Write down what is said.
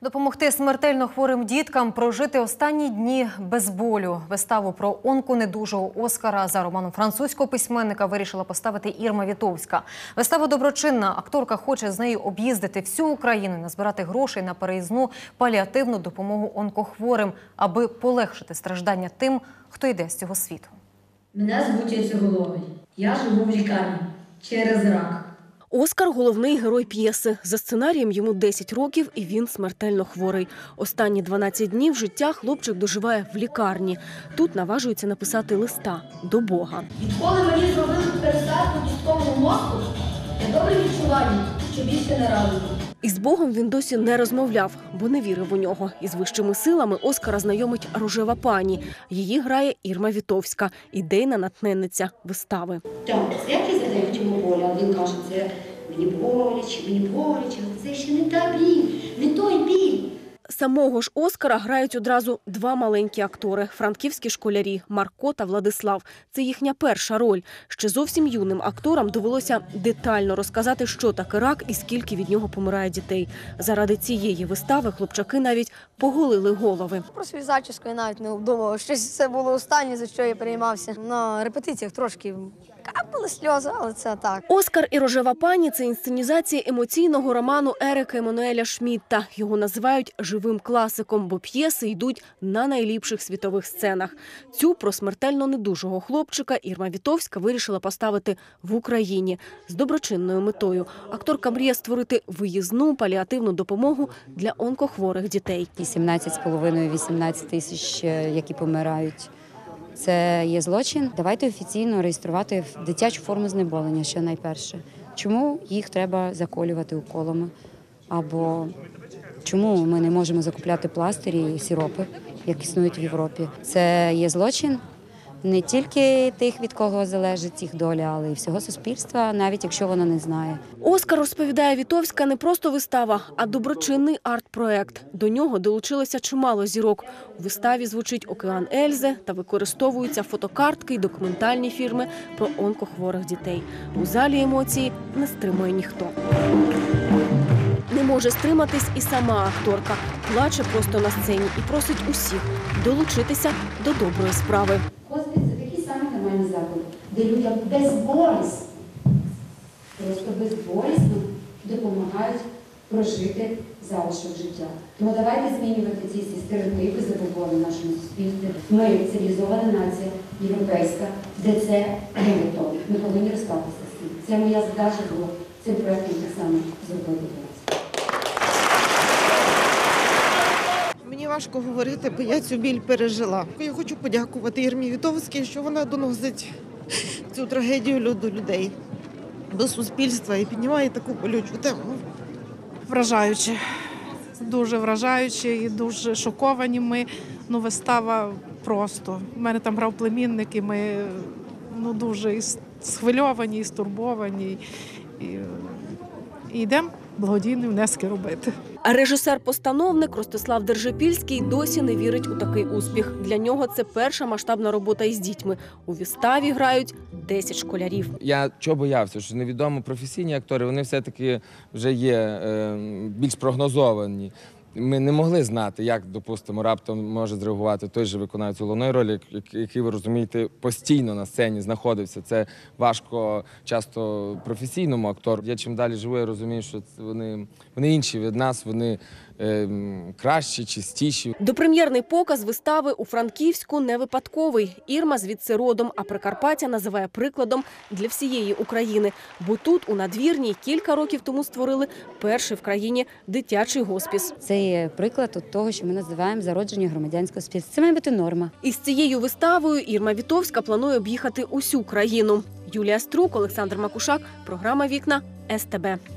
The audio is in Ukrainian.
Допомогти смертельно хворим діткам прожити останні дні без болю. Виставу про онконедужого Оскара за романом французького письменника вирішила поставити Ірма Вітовська. Вистава доброчинна. Акторка хоче з нею об'їздити всю Україну, назбирати грошей на переїзну паліативну допомогу онкохворим, аби полегшити страждання тим, хто йде з цього світу. Мене звуть Яйцеголовий. Я живу в лікарні через рак. Оскар головний герой п'єси. За сценарієм йому 10 років, і він смертельно хворий. Останні 12 днів життя хлопчик доживає в лікарні. Тут наважується написати листа до Бога. Відколи мені зробили пересадку кісткового мозку, я добре відчуваю, що більше не радую. Із Богом він досі не розмовляв, бо не вірив у нього. Із вищими силами Оскара знайомить рожева пані. Її грає Ірма Вітовська, ідейна натхненниця вистави. Так, всякий задають йому болі, а він каже, це мені боляче, мені боляче, але це ще не та біль, не той біль. Самого ж Оскара грають одразу два маленькі актори – франківські школярі Марко та Владислав. Це їхня перша роль. Ще зовсім юним акторам довелося детально розказати, що таке рак і скільки від нього помирає дітей. Заради цієї вистави хлопчаки навіть поголили голови. Про свою зачіску я навіть не обдумував. Щось це було останнє, за що я переймався. На репетиціях трошки капали сльози, але це так. Оскар і рожева пані це інсценізація емоційного роману Ерика Еммануеля Шмітта. Його називають живим класиком, бо п'єси йдуть на найліпших світових сценах. Цю про смертельно недужого хлопчика Ірма Вітовська вирішила поставити в Україні з доброчинною метою. Акторка мріє створити виїзну паліативну допомогу для онкохворих дітей. 17,5-18 тисяч, е, які помирають. Це є злочин. Давайте офіційно реєструвати дитячу форму знеболення, що найперше. Чому їх треба заколювати уколами? Або чому ми не можемо закупляти пластирі і сіропи, як існують в Європі? Це є злочин не тільки тих, від кого залежить їх доля, але й всього суспільства, навіть якщо воно не знає. Оскар розповідає Вітовська не просто вистава, а доброчинний арт-проект. До нього долучилося чимало зірок. У виставі звучить океан Ельзи та використовуються фотокартки й документальні фільми про онкохворих дітей. У залі емоції не стримує ніхто. Не може стриматись і сама акторка. Плаче просто на сцені і просить усіх долучитися до доброї справи. Де людям безболісно, просто безболісно допомагають прожити залишок життя. Тому давайте змінювати ці всі стереотипи забобони в нашому суспільстві. Ми цивілізована нація, європейська, де це не готові. Ми повинні розстатися з цим. Це моя задача була цим проєктом так само зробити. Мені важко говорити, бо я цю біль пережила. Я хочу подякувати Ірмі Вітовській, що вона доносить цю трагедію до людей, до суспільства і піднімає таку болючу тему. вражаюче. Дуже вражаюче і дуже шоковані ми. Ну, вистава просто. У мене там грав племінник, і ми ну, дуже схвильовані, і стурбовані. І, і йдемо благодійні внески робити. Режисер-постановник Ростислав Держипільський досі не вірить у такий успіх. Для нього це перша масштабна робота із дітьми. У виставі грають 10 школярів. Я чого боявся, що невідомо професійні актори, вони все-таки вже є е, більш прогнозовані. Ми не могли знати, як, допустимо, раптом може зреагувати той же виконавець головної ролі, як- який, ви розумієте, постійно на сцені знаходився. Це важко часто професійному актору. Я чим далі живу, я розумію, що вони, вони інші від нас, вони кращі, чистіші. Допрем'єрний показ вистави у Франківську не випадковий. Ірма звідси родом, а Прикарпаття називає прикладом для всієї України. Бо тут, у надвірній, кілька років тому створили перший в країні дитячий госпіс. Це є приклад от того, що ми називаємо зародження громадянського суспільства. Це має бути норма. Із цією виставою Ірма Вітовська планує об'їхати усю країну. Юлія Струк, Олександр Макушак, програма Вікна СТБ.